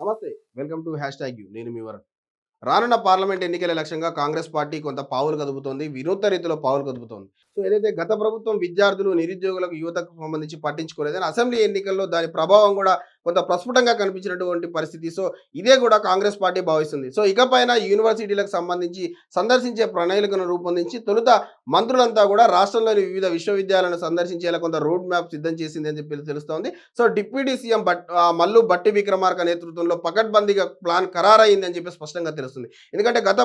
నమస్తే welcome to hash tag U. నేను మీ వరణ్. రానున్న పార్లమెంట్ ఎన్నికల లక్ష్యంగా కాంగ్రెస్ పార్టీ కొంత పావులు కదుపుతోంది వినూత్న రీతిలో పావులు కదుపుతోంది. సో ఏదైతే గత ప్రభుత్వం విద్యార్థులు నిరుద్యోగులకు యువతకు సంబంధించి పట్టించుకోలేదని అసెంబ్లీ ఎన్నికల్లో దాని ప్రభావం కూడా కొంత ప్రస్ఫుటంగా కనిపించినటువంటి పరిస్థితి. సో ఇదే కూడా కాంగ్రెస్ పార్టీ భావిస్తుంది. సో ఇకపైన యూనివర్సిటీలకు సంబంధించి సందర్శించే ప్రణాళికను రూపొందించి తొలుత మంత్రులంతా కూడా రాష్ట్రంలోని వివిధ విశ్వవిద్యాలయాలను సందర్శించేలా కొంత రోడ్ మ్యాప్ సిద్ధం చేసింది అని చెప్పి తెలుస్తోంది. సో డిప్యూటీ సీఎం బట్ మల్లు బట్టి విక్రమార్క నేతృత్వంలో పకడ్బందీగా ప్లాన్ ఖరారైంది అని చెప్పి స్పష్టంగా తెలుస్తుంది. ఎందుకంటే గత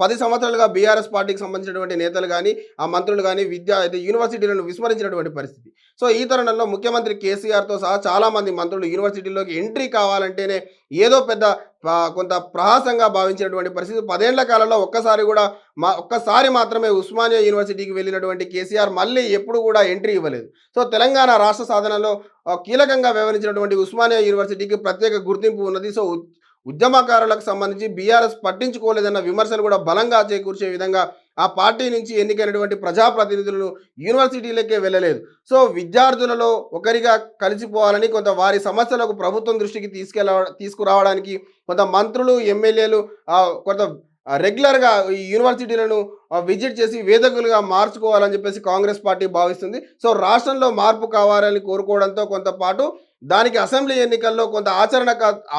పది సంవత్సరాలుగా బీఆర్ఎస్ పార్టీకి సంబంధించినటువంటి నేతలు కానీ ఆ మంత్రులు కానీ విద్యా అయితే యూనివర్సిటీలను విస్మరించినటువంటి పరిస్థితి. సో ఈ తరుణంలో ముఖ్యమంత్రి కేసీఆర్తో సహా చాలా మంది మంత్రులు యూనివర్సిటీలోకి ఎంట్రీ కావాలంటేనే ఏదో పెద్ద కొంత ప్రహాసంగా భావించినటువంటి పరిస్థితి. పదేళ్ళ కాలంలో ఒక్కసారి కూడా మా ఒక్కసారి మాత్రమే ఉస్మానియా యూనివర్సిటీకి వెళ్ళినటువంటి కేసీఆర్ మళ్ళీ ఎప్పుడు కూడా ఎంట్రీ ఇవ్వలేదు. సో తెలంగాణ రాష్ట్ర సాధనలో కీలకంగా వ్యవహరించినటువంటి ఉస్మానియా యూనివర్సిటీకి ప్రత్యేక గుర్తింపు ఉన్నది. సో ఉద్యమకారులకు సంబంధించి బీఆర్ఎస్ పట్టించుకోలేదన్న విమర్శలు కూడా బలంగా చేకూర్చే విధంగా ఆ పార్టీ నుంచి ఎన్నికైనటువంటి ప్రజాప్రతినిధులను యూనివర్సిటీలకే వెళ్ళలేదు. సో విద్యార్థులలో ఒకరిగా కలిసిపోవాలని కొంత వారి సమస్యలకు ప్రభుత్వం దృష్టికి తీసుకెళ్ళ తీసుకురావడానికి కొంత మంత్రులు ఎమ్మెల్యేలు కొంత రెగ్యులర్గా ఈ యూనివర్సిటీలను విజిట్ చేసి వేదికలుగా మార్చుకోవాలని చెప్పేసి కాంగ్రెస్ పార్టీ భావిస్తుంది. సో రాష్ట్రంలో మార్పు కావాలని కోరుకోవడంతో కొంత పాటు దానికి అసెంబ్లీ ఎన్నికల్లో కొంత ఆచరణ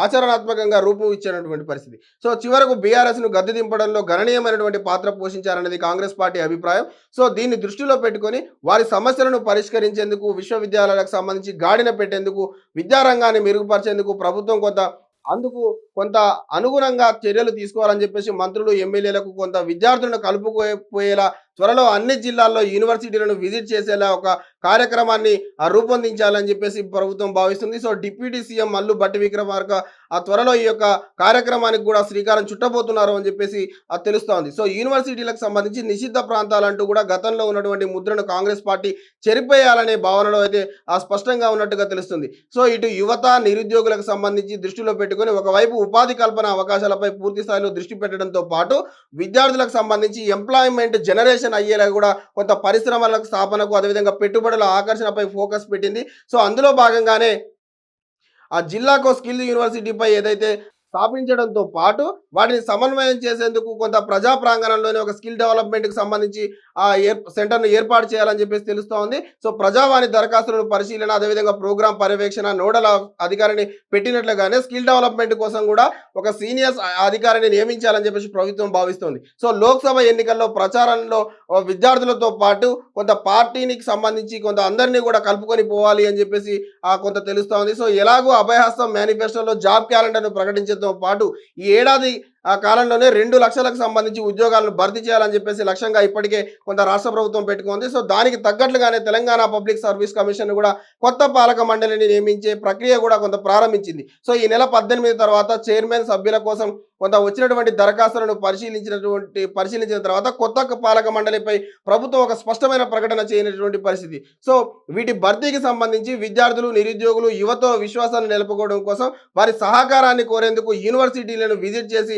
ఆచరణాత్మకంగా రూపం ఇచ్చినటువంటి పరిస్థితి. సో చివరకు బీఆర్ఎస్ను గద్దె దింపడంలో గణనీయమైనటువంటి పాత్ర పోషించారనేది కాంగ్రెస్ పార్టీ అభిప్రాయం. సో దీన్ని దృష్టిలో పెట్టుకొని వారి సమస్యలను పరిష్కరించేందుకు విశ్వవిద్యాలయాలకు సంబంధించి గాడిన పెట్టేందుకు విద్యారంగాన్ని మెరుగుపరిచేందుకు ప్రభుత్వం కొంత అందుకు కొంత అనుగుణంగా చర్యలు తీసుకోవాలని చెప్పేసి మంత్రులు ఎమ్మెల్యేలకు కొంత విద్యార్థులను కలుపుకోపోయేలా త్వరలో అన్ని జిల్లాల్లో యూనివర్సిటీలను విజిట్ చేసేలా ఒక కార్యక్రమాన్ని రూపొందించాలని చెప్పేసి ప్రభుత్వం భావిస్తుంది. So deputy CM Mallu Bhatti Vikramarka ఆ త్వరలో ఈ యొక్క కార్యక్రమానికి కూడా శ్రీకారం చుట్టబోతున్నారు అని చెప్పేసి తెలుస్తోంది. సో యూనివర్సిటీలకు సంబంధించి నిషిద్ధ ప్రాంతాలంటూ కూడా గతంలో ఉన్నటువంటి ముద్రను కాంగ్రెస్ పార్టీ చెరిపేయాలనే భావనలో అయితే ఆ, స్పష్టంగా ఉన్నట్టుగా తెలుస్తుంది. సో ఇటు యువత నిరుద్యోగులకు సంబంధించి దృష్టిలో పెట్టుకొని ఒకవైపు ఉపాధి కల్పన అవకాశాలపై పూర్తి స్థాయిలో దృష్టి పెట్టడంతో పాటు విద్యార్థులకు సంబంధించి ఎంప్లాయ్మెంట్ జనరేషన్ అయ్యేలా కూడా కొంత పరిశ్రమలకు స్థాపనకు అదేవిధంగా పెట్టుబడుల ఆకర్షణపై ఫోకస్ పెట్టింది. సో అందులో భాగంగానే ఆ జిల్లాకో స్కిల్ యూనివర్సిటీపై ఏదైతే స్థాపించడంతో పాటు వాటిని సమన్వయం చేసేందుకు కొంత ప్రజా ప్రాంగణంలోనే ఒక స్కిల్ డెవలప్మెంట్కి సంబంధించి ఆ ఏర్ సెంటర్ను ఏర్పాటు చేయాలని చెప్పేసి తెలుస్తూ ఉంది. సో ప్రజావాణి దరఖాస్తులను పరిశీలన అదేవిధంగా ప్రోగ్రామ్ పర్యవేక్షణ నోడల్ అధికారిని పెట్టినట్లుగానే స్కిల్ డెవలప్మెంట్ కోసం కూడా ఒక సీనియర్ అధికారిని నియమించాలని చెప్పేసి ప్రభుత్వం భావిస్తోంది. సో లోక్సభ ఎన్నికల్లో ప్రచారంలో విద్యార్థులతో పాటు కొంత పార్టీనికి సంబంధించి కొంత అందరినీ కూడా కలుపుకొని పోవాలి అని చెప్పేసి ఆ, కొంత తెలుస్తూ ఉంది. సో ఎలాగో అభయహస్తం మేనిఫెస్టోలో జాబ్ క్యాలెండర్ను ప్రకటించడంతో పాటు ఈ ఏడాది ఆ కాలంలోనే రెండు లక్షలకు సంబంధించి ఉద్యోగాలను భర్తీ చేయాలని చెప్పేసి లక్ష్యంగా ఇప్పటికే కొంత రాష్ట్ర ప్రభుత్వం పెట్టుకుంది. సో దానికి తగ్గట్లుగానే తెలంగాణ పబ్లిక్ సర్వీస్ కమిషన్ కూడా కొత్త పాలక మండలిని నియమించే ప్రక్రియ కూడా కొంత ప్రారంభించింది. సో ఈ నెల పద్దెనిమిది తర్వాత చైర్మన్ సభ్యుల కోసం కొంత వచ్చినటువంటి దరఖాస్తులను పరిశీలించినటువంటి పరిశీలించిన తర్వాత కొత్త పాలక మండలిపై ప్రభుత్వం ఒక స్పష్టమైన ప్రకటన చేయనటువంటి పరిస్థితి. సో వీటి భర్తీకి సంబంధించి విద్యార్థులు నిరుద్యోగులు యువత విశ్వాసాన్ని నిలుపుకోవడం కోసం వారి సహకారాన్ని కోరేందుకు యూనివర్సిటీలను విజిట్ చేసి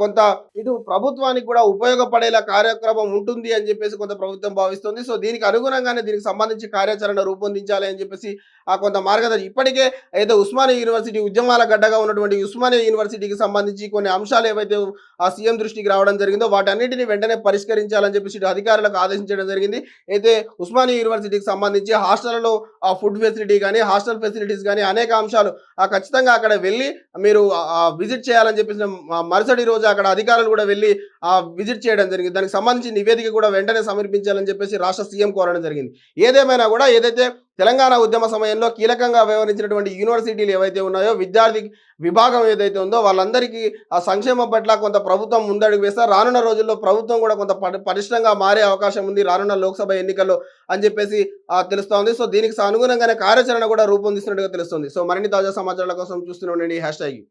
కొంత ఇటు ప్రభుత్వానికి కూడా ఉపయోగపడేలా కార్యక్రమం ఉంటుంది అని చెప్పేసి కొంత ప్రభుత్వం భావిస్తుంది. సో దీనికి అనుగుణంగానే దీనికి సంబంధించి కార్యాచరణ రూపొందించాలి అని చెప్పేసి ఆ కొంత మార్గదర్శి ఇప్పటికే అయితే ఉస్మానియా యూనివర్సిటీ ఉద్యమాల గడ్డగా ఉన్నటువంటి ఉస్మానియా యూనివర్సిటీకి సంబంధించి కొన్ని అంశాలు ఏవైతే ఆ సీఎం దృష్టికి రావడం జరిగిందో వాటన్నిటిని వెంటనే పరిష్కరించాలని చెప్పేసి ఇటు అధికారులకు ఆదేశించడం జరిగింది. అయితే ఉస్మానియా యూనివర్సిటీకి సంబంధించి హాస్టల్లో ఆ ఫుడ్ ఫెసిలిటీ కానీ హాస్టల్ ఫెసిలిటీస్ కానీ అనేక అంశాలు ఆ ఖచ్చితంగా అక్కడ వెళ్ళి మీరు విజిట్ చేయాలని చెప్పేసి మరుసటి మరుసటి రోజు అక్కడ అధికారులు కూడా వెళ్ళి ఆ విజిట్ చేయడం జరిగింది. దానికి సంబంధించి నివేదిక కూడా వెంటనే సమర్పించాలని చెప్పేసి రాష్ట్ర సీఎం కోరడం జరిగింది. ఏదేమైనా కూడా ఏదైతే తెలంగాణ ఉద్యమ సమయంలో కీలకంగా వ్యవహరించినటువంటి యూనివర్సిటీలు ఏవైతే ఉన్నాయో విద్యార్థి విభాగం ఏదైతే ఉందో వాళ్ళందరికీ ఆ సంక్షేమం పట్ల కొంత ప్రభుత్వం ముందడుగు వేస్తే రానున్న రోజుల్లో ప్రభుత్వం కూడా కొంత పటిష్టంగా మారే అవకాశం ఉంది రానున్న లోక్సభ ఎన్నికల్లో అని చెప్పేసి తెలుస్తూ ఉంది సో దీనికి అనుగుణంగానే కార్యాచరణ కూడా రూపొందిస్తున్నట్టుగా తెలుస్తుంది. సో మరిన్ని తాజా సమాచారాల కోసం చూస్తూనే ఉండండి. Hash tag